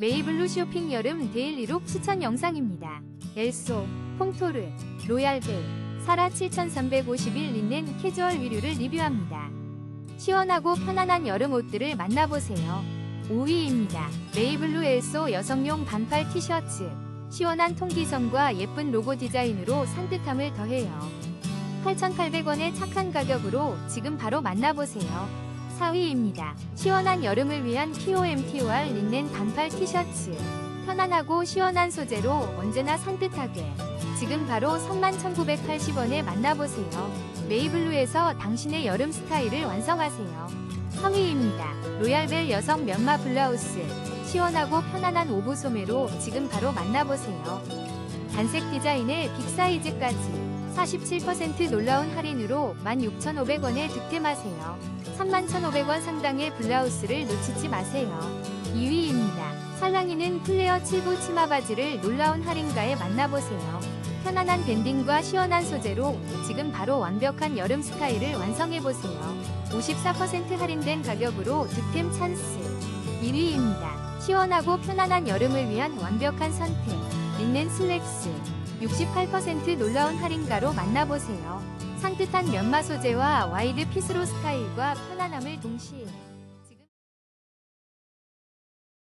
메이블루 쇼핑 여름 데일리룩 추천 영상입니다. 엘소, 폼토르, 로얄벨, 사라 7351 린넨 캐주얼 위류를 리뷰합니다. 시원하고 편안한 여름 옷들을 만나보세요. 5위입니다. 메이블루 엘소 여성용 반팔 티셔츠. 시원한 통기성과 예쁜 로고 디자인으로 산뜻함을 더해요. 8,800원의 착한 가격으로 지금 바로 만나보세요. 4위입니다. 시원한 여름을 위한 POMTOR 린넨 반팔 티셔츠. 편안하고 시원한 소재로 언제나 산뜻하게. 지금 바로 31,980원에 만나보세요. 메이블루에서 당신의 여름 스타일을 완성하세요. 3위입니다. 로얄벨 여성 면마 블라우스. 시원하고 편안한 오브 소매로 지금 바로 만나보세요. 단색 디자인의 빅사이즈까지 47% 놀라운 할인으로 16,500원에 득템하세요. 31,500원 상당의 블라우스를 놓치지 마세요. 2위입니다. 살랑이는 플레어 7부 치마 바지를 놀라운 할인가에 만나보세요. 편안한 밴딩과 시원한 소재로 지금 바로 완벽한 여름 스타일을 완성해보세요. 54% 할인된 가격으로 득템 찬스. 1위입니다. 시원하고 편안한 여름을 위한 완벽한 선택. 린넨 슬랙스. 68% 놀라운 할인가로 만나보세요. 산뜻한 면마 소재와 와이드 핏으로 스타일과 편안함을 동시에